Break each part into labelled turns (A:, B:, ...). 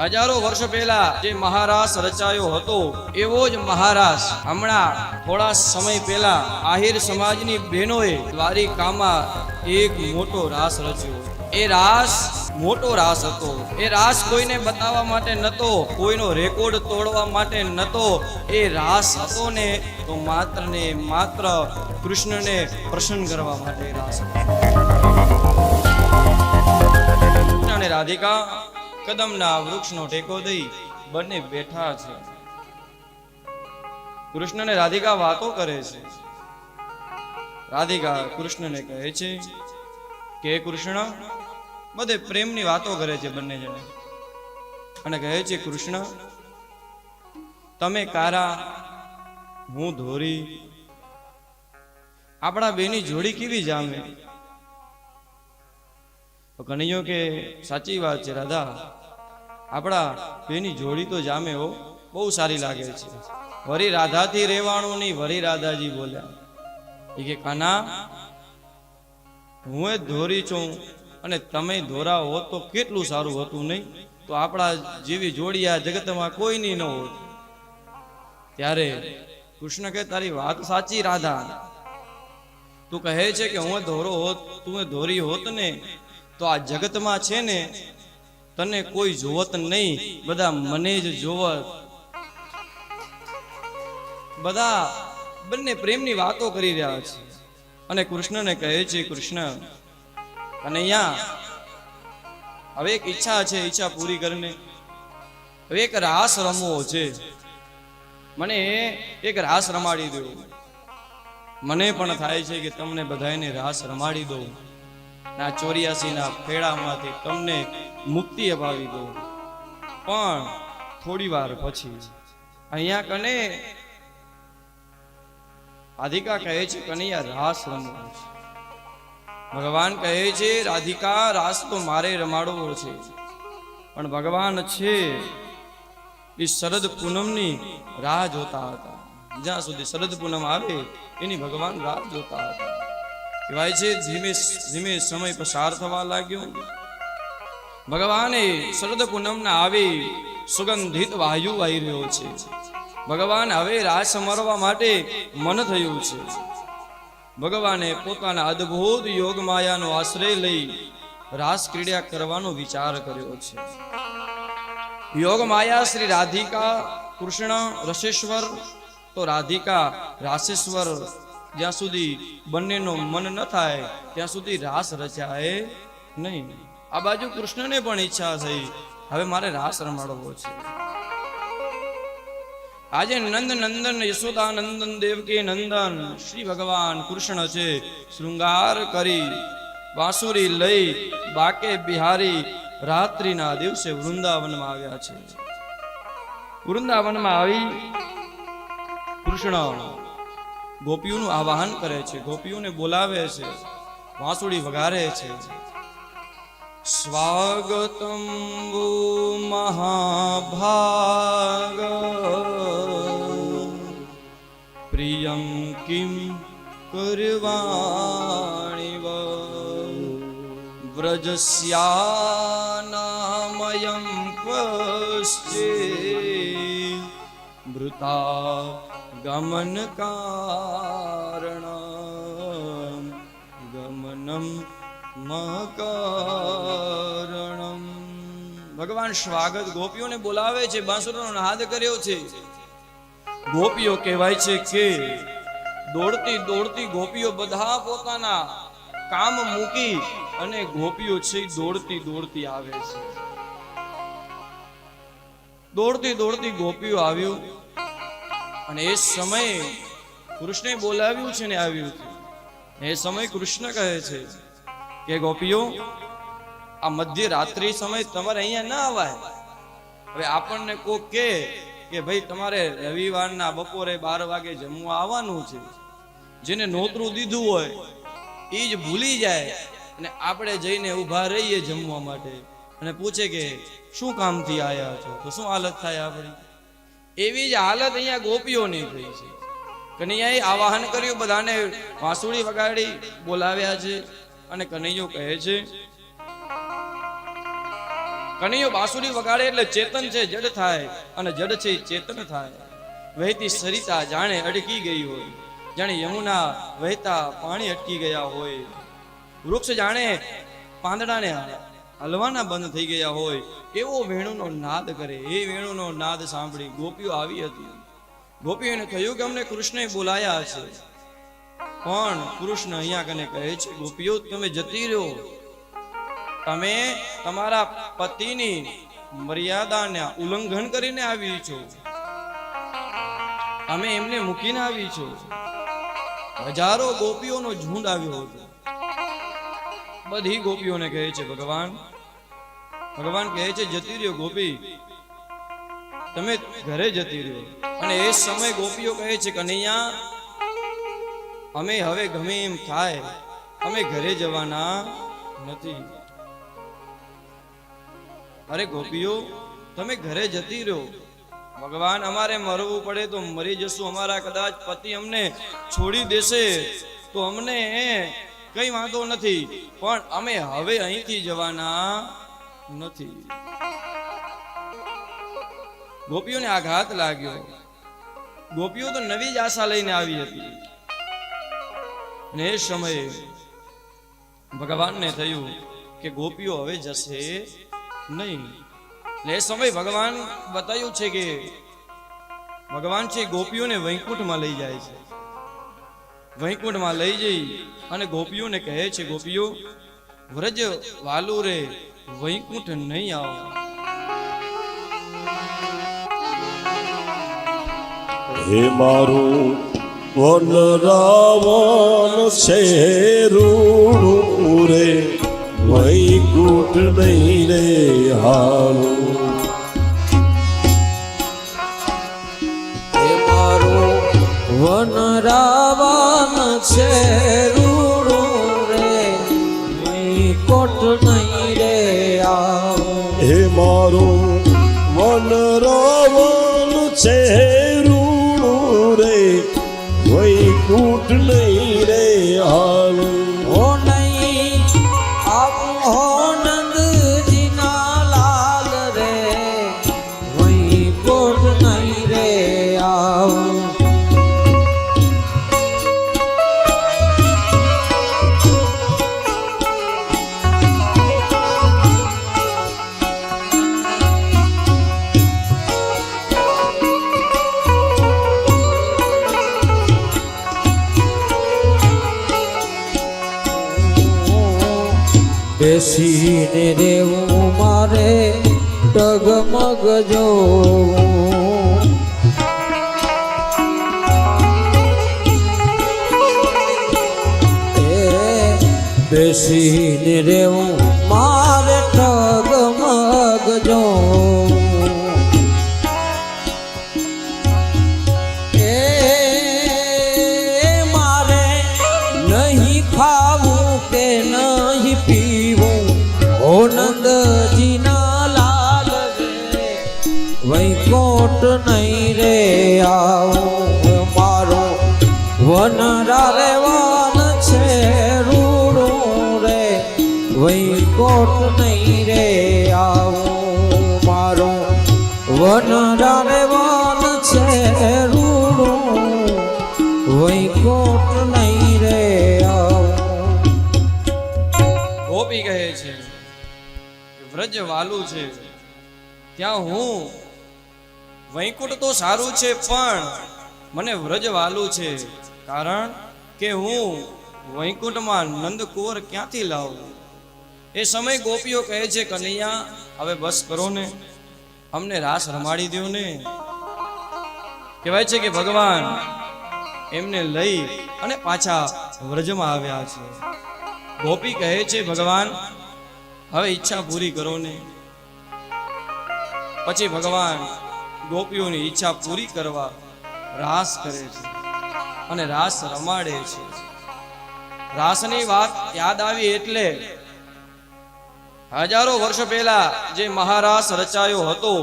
A: હજારો વર્ષ પહેલા જે મહારાસ રચાયો હતો, એવો જ મહારાસ હમણાં થોડા સમય પહેલા આહિર સમાજની બહેનોએ દ્વારિકામાં એક મોટો રાસ રચ્યો. એ રાસ મોટો રાસ હતો. એ રાસ કોઈને બતાવવા માટે નતો, કોઈનો રેકોર્ડ તોડવા માટે નતો. એ રાસ હતો ને, તો માત્ર ને માત્ર કૃષ્ણને પ્રસન્ન કરવા માટે રાસ હતો. રાધિકા કદમના વૃક્ષનો ટેકો દઈ બંને બેઠા છે. કૃષ્ણને રાધિકા વાતો કરે છે. રાધિકા કૃષ્ણને કહે છે, કે કૃષ્ણ, બધે પ્રેમની વાતો કરે છે બંને જણે. અને કહે છે, કૃષ્ણ, તમે કારા, હું ધોરી. આપણા બેની જોડી કેવી જામે? કનૈયો કે સાચી વાત છે, રાધા. આપણા બેની જોડી તો જામે હો, બહુ સારી લાગે છે. વરી રાધાથી રહેવાનું નહીં, વરી રાધાજી બોલ્યા. એ કે, કાના, હું એ ધોરી છું અને તમે ધોરા હો તો કેટલું સારું હતું નહીં? તો આપણા જેવી જોડી આ જગતમાં કોઈની ન હોત ત્યારે કૃષ્ણ કે તારી વાત સાચી, રાધા. તું કહે છે કે, હું ધોરો હોત, તું ધોરી હોત ને તો આ જગતમાં છે ને, તને કોઈ જોવત નહીં. બધા મને જ જોવત. બધા બંને પ્રેમની વાતો કરી રહ્યા છે. અને કૃષ્ણને કહે છે, કૃષ્ણ કનૈયા હવે એક ઈચ્છા છે, ઈચ્છા પૂરી કરીને. હવે એક રાસ રમવો છે. મને એક રાસ રમાડી દો. મને પણ થાય છે કે તમને બધાને રાસ રમાડી દઉં. ના ચોર્યાસી ના ફેડામાંથી તમને મુક્તિ અપાવી દો પણ થોડી વાર પછી અહીંયા કને રાધિકા કહે છે, કનૈયા, રાસ રમવો છે ભગવાન કહે છે, રાધિકા, રાસ તો મારે રમાડવો છે. પણ ભગવાન છે એ શરદ પૂનમની રાહ જોતા હતા. જ્યાં સુધી શરદ પૂનમ આવે, એની ભગવાન રાહ જોતા હતા. કહેવાય છે, ધીમે ધીમે સમય પસાર થવા લાગ્યો. ભગવાને શરદ પૂનમના આવી સુગંધિત વાયુ આવી રહ્યો છે. ભગવાન હવે રાસ મરવા માટે મન થયું છે. ભગવાને પોતાના અદ્ભુત યોગ માયાનો આશ્રય લઈ રાસ ક્રીડા કરવાનો વિચાર કર્યો છે. યોગ માયા શ્રી રાધિકા કૃષ્ણ રસેશ્વર, તો રાધિકા રાસેશ્વર જ્યાં સુધી બંનેનો મન ન થાય, ત્યાં સુધી રાસ રચાય નહીં. આ બાજુ કૃષ્ણને પણ ઈચ્છા થઈ હવે મારે રાસ રમાડવો છે. આજે નંદ નંદન યશોદા નંદન દેવકી નંદન શ્રી ભગવાન કૃષ્ણ છે. શૃંગાર કરી, બાંસુરી લઈ, બાકે બિહારી રાત્રિના દિવસે વૃંદાવનમાં આવ્યા છે. વૃંદાવનમાં આવી કૃષ્ણ ગોપીઓનું આવાહન કરે છે. ગોપીઓને બોલાવે છે. વાંસુડી વગારે છે. સ્વાગતમ મહાભાગ. પ્રિયં કિમ કરવાણી વ્રજસ્યાનામયં પશ્ચે. મૃતા ગમન કારણ. ગમનમ મકારણમ. ભગવાન સ્વાગત ગોપીઓને બોલાવે છે, બાંસુરનો નાદ કર્યો છે. ગોપીઓ કહેવાય છે કે દોડતી દોડતી ગોપીઓ બધા પોતાના કામ મૂકી અને ગોપીઓ છે દોડતી દોડતી આવે છે. દોડતી દોડતી ગોપીઓ આવ્યું. અને એ સમયે કૃષ્ણે બોલાવ્યું છે ને આવ્યું હતું એ સમય કૃષ્ણ કહે છે કે, ગોપીઓ, આ મધ્ય રાત્રિ સમય તમારે અહીંયા ના આવાય. હવે આપણને કોક કે કે, ભાઈ, તમારે રવિવારના બપોરે બાર વાગે જમવા આવવાનું છે. જેને નોતરું દીધું હોય એ જ ભૂલી જાય અને આપણે જઈને ઊભા રહીએ જમવા માટે. અને પૂછે કે, શું કામથી આવ્યા છો? તો શું હાલત થાય આપણી? એવી જ હાલત અહીંયા ગોપીઓની થઈ છે. કનૈયાએ આવાહન કર્યું, બધાને વાંસુડી વગાડી બોલાવ્યા છે અને કનૈયો કહે છે, કનૈયો બાંસુડી વગાડે એટલે ચેતન છે, જડ થાય અને જડ છે, ચેતન થાય. વહેતી સરિતા જાણે અટકી ગઈ હોય. જાણે યમુના વહેતા પાણી અટકી ગયા હોય. વૃક્ષ જાણે પાંદડાને હલવાના બંધ થઈ ગયા હોય, એવો વેણુનો નાદ કરે. એ વેણુનો નાદ સાંભળી ગોપીઓ આવી હતી. ગોપીઓને થયું કે અમને કૃષ્ણએ બોલાયા છે. પણ કૃષ્ણ અહીંયા કને કહે છે, ગોપીઓ, તમે જતી રહ્યો તમે તમારા પતિની મર્યાદાને ઉલ્લંઘન કરીને આવી છો. અમે એમને મૂકીને આવી છો. હજારો ગોપીઓનો ઝુંડ આવ્યો હતો. બધી ગોપીઓને કહે છે, ભગવાન. ભગવાન કહે છે, જતી રહ્યો ગોપી. તમે ઘરે જતી રહ્યો. અને એ સમય ગોપીઓ કહે છે, કનૈયા, અમે હવે ગમે એમ થાય. અમે ઘરે જવાના નથી. અરે ગોપીઓ, તમે ઘરે જતી રહ્યો. ભગવાન, અમારે મરવું પડે તો મરી જશું. અમારા કદાચ પતિ અમને છોડી દેશે. તો અમને કઈ વાંધો નથી. પણ અમે હવે અહીંથી જવાના નથી. ગોપીઓને આઘાત લાગ્યો. ગોપીઓ તો નવી જ આશા લઈને આવી હતી. અને એ સમયે ભગવાનને થયું કે ગોપીઓ હવે જશે નહીં. એ સમય ભગવાન બતાવ્યું છે કે ભગવાન છે ગોપીઓને વૈકુંઠમાં લઈ જાય છે. વૈકુંઠમાં લઈ જઈ અને ગોપીઓને કહે છે ગોપીઓ વ્રજ વાલુ રે વૈકુંઠ નહીં આવો.
B: હે મારું વન રાવણ છે રૂડું રે વૈકુટ નહીં રે હારું
C: વન રાવણ છે રૂડું રે કોટ નહીં રે આવું.
B: હે મારું વન રાવણ છે, રૂડું રે નહીં રે હારું
C: બેસીને રેવું મારે ડગમગ જોવું બેસીને રેવું મારે ડગમગ જોવું વૈકોટ નહીં રે આવું મારો. વન રેવાન છે રૂડો રે. વૈકોટ નહીં રે આવું મારો. વન રેવાન છે રૂડો. રૂડું વૈકોટ નહીં રે આવું.
A: ગોપી કહે છે, વ્રજ વાલું છે. ત્યાં હું વૈકુંઠ તો સારું છે પણ મને વ્રજ વાલું છે. કારણ કે હું વૈકુંઠમાં નંદકુંવર ક્યાંથી લાવું? એ સમય ગોપીઓ કહે છે, કનૈયા, હવે બસ કરો ને અમને રાસ રમાડી દો ને કહેવાય છે કે ભગવાન એમને લઈ અને પાછા વ્રજમાં આવ્યા છે. ગોપી કહે છે, ભગવાન, હવે ઈચ્છા પૂરી કરો ને પછી ભગવાન ગોપીઓની ઈચ્છા પૂરી કરવા રાસ કરે છે અને રાસ રમાડે છે. રાસની વાત યાદ આવી એટલે હજારો વર્ષ પહેલા જે મહારાસ રચાયો હતો,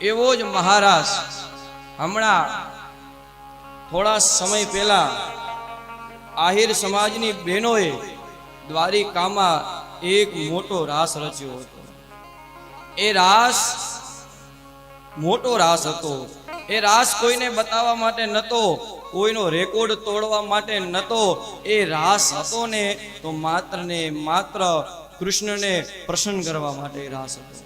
A: એવો જ મહારાસ હમણાં થોડા સમય પહેલા આહિર સમાજની બહેનોએ દ્વારિકામાં એક મોટો રાસ રચ્યો હતો. એ રાસ મોટો રાસ હતો. એ રાસ કોઈને બતાવવા માટે નતો, કોઈનો રેકોર્ડ તોડવા માટે નતો. એ રાસ હતો ને, તો માત્ર ને માત્ર કૃષ્ણને પ્રસન્ન કરવા માટે રાસ હતો.